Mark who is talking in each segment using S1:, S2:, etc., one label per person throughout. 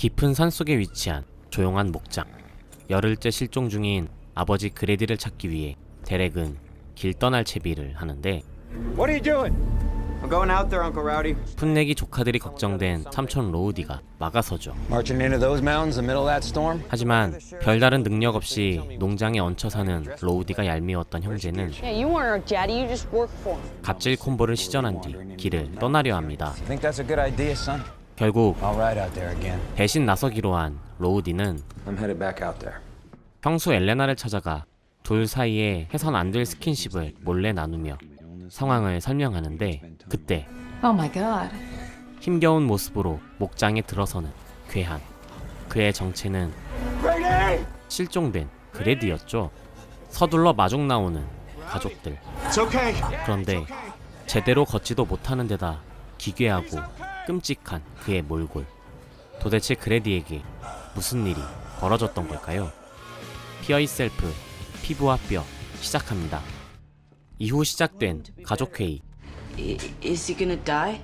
S1: 깊은 산속에 위치한 조용한 목장. 열흘째 실종 중인 아버지 그레디를 찾기 위해 데렉은 길 떠날 채비를 하는데
S2: What are you doing?
S3: I'm going out there, Uncle Rowdy.
S1: 풋내기 조카들이 걱정된 삼촌 로우디가 막아서죠.
S2: Marching into those mountains in the middle of that storm?
S1: 하지만 별다른 능력 없이 농장에 얹혀 사는 로우디가 얄미웠던 형제는
S4: Yeah, you weren't our daddy. You just work for him.
S1: 갑질 콤보를 시전한 뒤 길을 떠나려 합니다.
S2: Think that's a good idea, son?
S1: 결국. 대신 나서기로 한 로우디는
S3: I'm headed back out there.
S1: 형수 엘레나를 찾아가 둘 사이에 해선 안 될 스킨십을 몰래 나누며 상황을 설명하는데 그때
S5: Oh.
S1: 힘겨운 모습으로 목장에 들어서는 괴한 그의 정체는 실종된 그레디였죠 서둘러 마중 나오는 가족들 그런데 제대로 걷지도 못하는 데다 기괴하고 끔찍한 그의 몰골 도대체 그레디에게 무슨 일이 벌어졌던 걸까요? 피어이 셀프 피부와 뼈 시작합니다 이후 시작된 가족회의
S5: I- is he gonna die?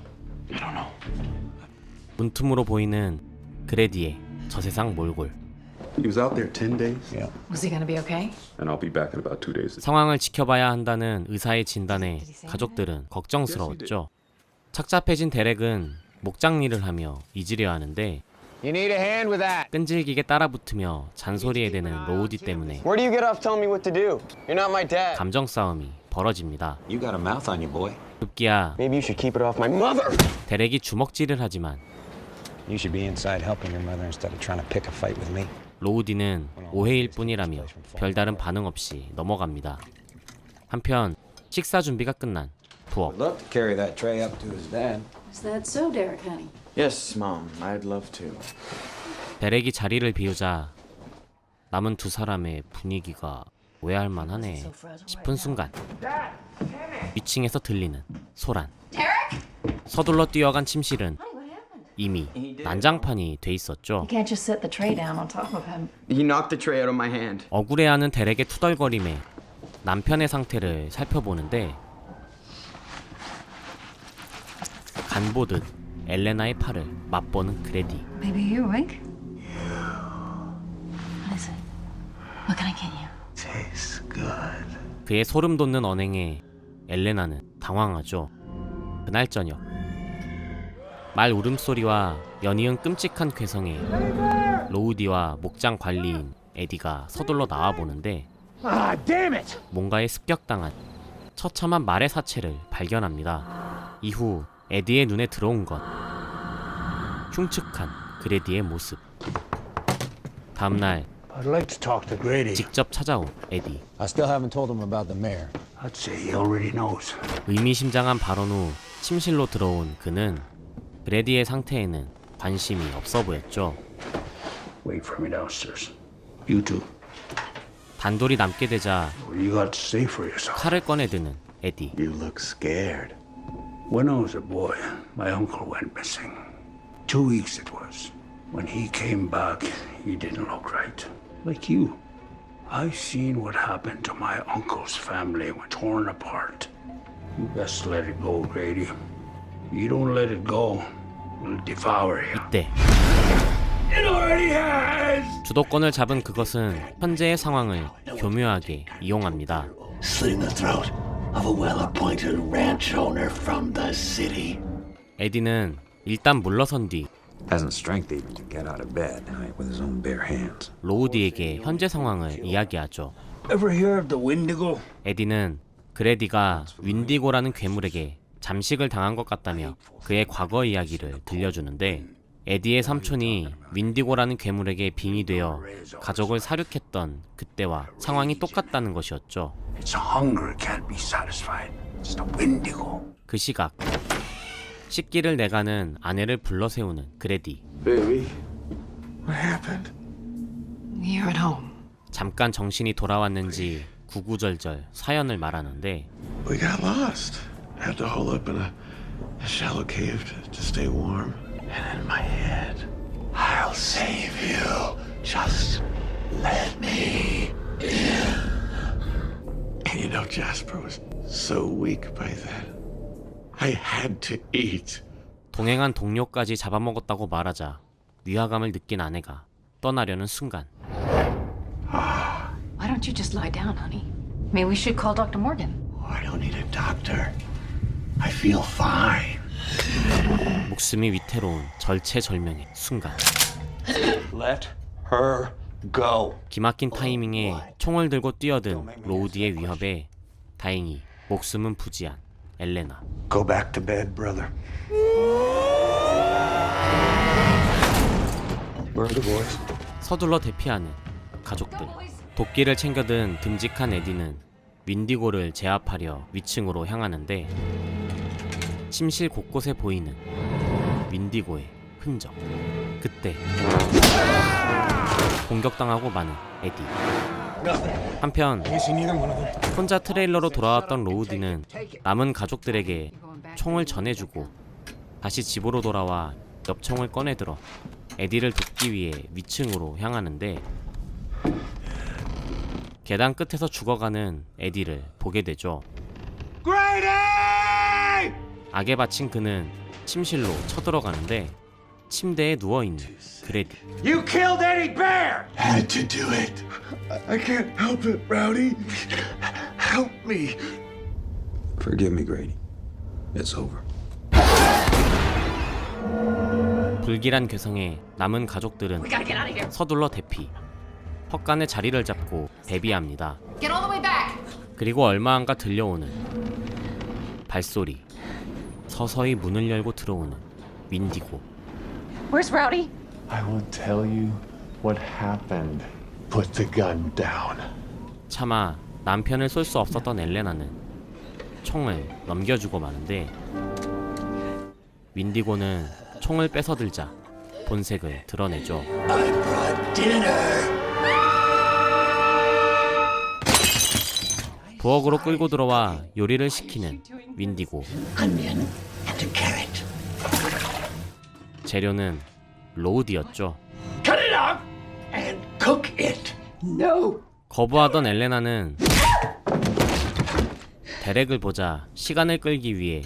S1: 문틈으로 보이는 그레디의 저세상 몰골
S6: He was out there 10 days,
S5: Was he gonna be okay?
S6: and I'll be back in about two days.
S1: 상황을 지켜봐야 한다는 의사의 진단에 가족들은 걱정스러웠죠. 착잡해진 데렉은 목장 일을 하며 잊으려 하는데
S2: You need a hand with that.
S1: 끈질기게 따라붙으며 잔소리에 대는 로우디 때문에
S3: Where do you get off telling me what to do? You're not my dad.
S1: 감정 싸움이 벌어집니다.
S3: You got a mouth on you, boy.
S1: 급기야
S3: Maybe you should keep it off my mother.
S1: 데렉이 주먹질을 하지만
S2: You should be inside helping your mother instead of trying to pick a fight with me.
S1: 로우디는 오해일 뿐이라며 별다른 반응 없이 넘어갑니다. 한편 식사 준비가 끝난 부엌
S5: Is that so, Derek, honey?
S3: Yes, Mom. I'd love to.
S1: 데렉이 자리를 비우자 남은 두 사람의 분위기가 오해할 만하네 싶은 순간 위층에서 들리는 소란 서둘러 뛰어간 침실은 이미 난장판이 돼 있었죠
S5: You can't just set the tray down on top of him.
S3: He knocked the tray out of my hand.
S1: 억울해하는 데렉의 투덜거림에 남편의 상태를 살펴보는데 간 보듯 엘레나의 팔을 맛보는 그레디
S5: Baby, you awake? What is it? What can I get you?
S1: 그의 소름 돋는 언행에 엘레나는 당황하죠. 그날 저녁 말 울음소리와 연이은 끔찍한 괴성에 로우디와 목장 관리인 에디가 서둘러 나와 보는데 뭔가에 습격당한 처참한 말의 사체를 발견합니다. 이후 에디의 눈에 들어온 것 흉측한 그레디의 모습. 다음날
S7: I'd like to talk to Grady.
S1: 직접 찾아온 에디.
S2: I still haven't told him about the mayor.
S7: I'd say he already knows.
S1: 의미심장한 발언 후 침실로 들어온 그는 브레디의 상태에는 관심이 없어 보였죠.
S7: Wait for me downstairs. You too.
S1: 단돌이 남게 되자
S7: What you got to say for yourself?
S1: 칼을 꺼내드는 에디.
S6: You look scared.
S7: When I was a boy, my uncle went missing. Two weeks it was. When he came back, he didn't look right. Like you. I seen what happened to my uncle's family when torn apart. You best let it go, Grady. You don't let it go, it'll devour you.
S1: 때
S7: It already has!
S1: 주도권을 잡은 그것은 현재의 상황을 교묘하게 이용합니다.
S8: slit the throat Of a well-appointed ranch owner from the city.
S1: 에디는 일단 물러선 뒤
S3: Hasn't strength even to get out of bed with his own bare hands.
S1: 로우디에게 현재 상황을 이야기하죠.
S7: Ever hear of the Wendigo?
S1: 에디는 그레디가 윈디고라는 괴물에게 잠식을 당한 것 같다며 그의 과거 이야기를 들려주는데 에디의 삼촌이 윈디고라는 괴물에게 빙의되어 가족을 사륙했던 그때와 상황이 똑같다는 것이었죠.
S7: It's hunger can't be satisfied. It's the Wendigo.
S1: 그 시각 식기를 내가는 아내를 불러 세우는 그레디
S6: Baby, what happened?
S5: You're at home.
S1: 잠깐 정신이 돌아왔는지 구구절절 사연을 말하는데
S8: We got lost. Had to hole up in a, a shallow cave to, to stay warm. And in my head, I'll save you. Just let me in. And you know, Jasper was so weak by then. I had to eat.
S1: 동행한 동료까지 잡아먹었다고 말하자 위화감을 느낀 아내가 떠나려는 순간
S5: Why don't you just lie down, honey? Maybe we should call Dr. Morgan.
S8: I don't need a doctor. I feel fine.
S1: 목숨이 위태로운 절체절명의 순간
S8: Let her go.
S1: 기막힌 타이밍에 총을 들고 뛰어든 로우디의 위협에 다행히 목숨은 부지한 엘레나
S6: Go back to bed, brother.
S3: Where are the boys?
S1: 서둘러 대피하는 가족들 도끼를 챙겨든 듬직한 에디는 윈디고를 제압하려 위층으로 향하는데 침실 곳곳에 보이는 윈디고의 흔적. 그때 공격당하고 마는 에디. 한편 혼자 트레일러로 돌아왔던 로우디는 남은 가족들에게 총을 전해주고 다시 집으로 돌아와 엽총을 꺼내들어 에디를 돕기 위해 위층으로 향하는데 계단 끝에서 죽어가는 에디를 보게 되죠. 악에 바친 그는 침실로 쳐들어가는데 침대에 누워 있는 그레디
S7: You killed Eddie Bear!
S8: Had to do it. I, can't help it, Rowdy. Help me.
S3: Forgive me, Grady. It's over.
S1: 불길한 괴성에 남은 가족들은 서둘러 대피 헛간에 자리를 잡고 대비합니다.
S5: Get all the way back!
S1: 그리고 얼마 안가 들려오는 발소리 서서히 문을 열고 들어오는 윈디고
S4: Where's Rowdy?
S6: I will tell you what happened.
S8: Put the gun down.
S1: 차마 남편을 쏠 수 없었던 엘레나는 총을 넘겨주고 마는데 윈디고는 총을 뺏어들자 본색을 드러내죠.
S8: I brought dinner.
S1: 부엌으로 끌고 들어와 요리를 시키는 윈디고
S8: Onion and a carrot.
S1: 재료는 로우디였죠.
S8: Cut it up and cook it. No.
S1: 거부하던 엘레나는 데렉을 보자 시간을 끌기 위해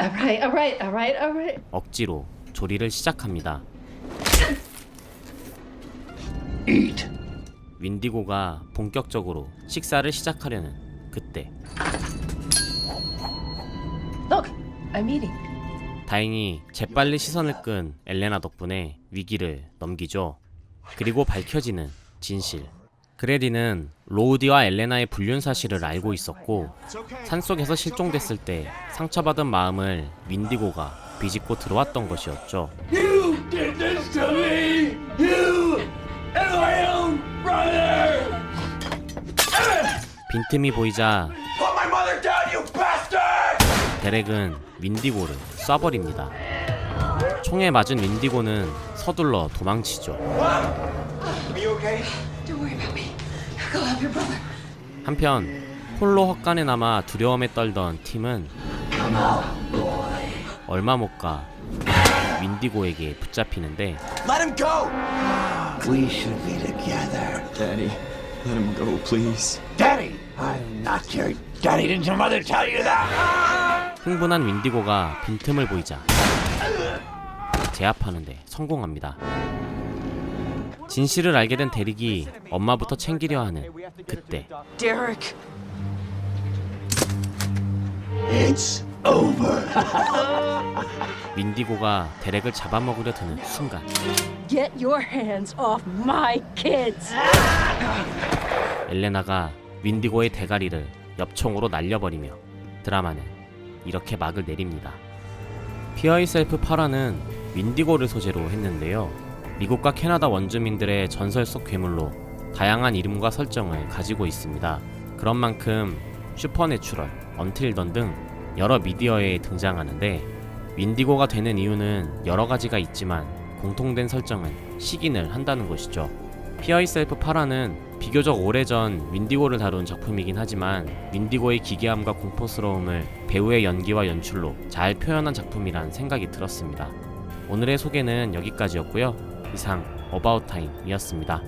S5: Alright, alright, alright, alright.
S1: 억지로 조리를 시작합니다.
S8: Eat.
S1: 윈디고가 본격적으로 식사를 시작하려는 그때
S5: Look, I'm eating.
S1: 다행히 재빨리 시선을 끈 엘레나 덕분에 위기를 넘기죠. 그리고 밝혀지는 진실. 그레디는 로우디와 엘레나의 불륜 사실을 알고 있었고 산속에서 실종됐을 때 상처받은 마음을 윈디고가 비집고 들어왔던 것이었죠.
S7: You did this to me! You and my own brother!
S1: 빈틈이 보이자 데렉은 윈디고를 쏴버립니다. 총에 맞은 윈디고는 서둘러 도망치죠. 한편 홀로 헛간에 남아 두려움에 떨던 팀은 얼마 못 가 윈디고에게 붙잡히는데
S7: Let him go!
S8: We should be together.
S6: Daddy, let him go, please.
S8: Daddy, I'm not your daddy. Didn't your mother tell you that?
S1: 흥분한 윈디고가 빈틈을 보이자 제압하는데 성공합니다. 진실을 알게 된 데릭이 엄마부터 챙기려 하는 그때
S4: Derek.
S8: It's over.
S1: 윈디고가 데렉을 잡아먹으려 드는 순간
S4: Get your hands off my kids.
S1: 엘레나가 윈디고의 대가리를 엽총으로 날려버리며 드라마는 이렇게 막을 내립니다. 피어이 셀프 8화는 윈디고를 소재로 했는데요. 미국과 캐나다 원주민들의 전설 속 괴물로 다양한 이름과 설정을 가지고 있습니다. 그런 만큼 슈퍼내추럴, 언틸던 등 여러 미디어에 등장하는데 윈디고가 되는 이유는 여러 가지가 있지만 공통된 설정은 식인을 한다는 것이죠. 피어이 셀프 8화는 비교적 오래전 윈디고를 다룬 작품이긴 하지만 윈디고의 기괴함과 공포스러움을 배우의 연기와 연출로 잘 표현한 작품이란 생각이 들었습니다. 오늘의 소개는 여기까지였고요. 이상 어바웃 타임이었습니다.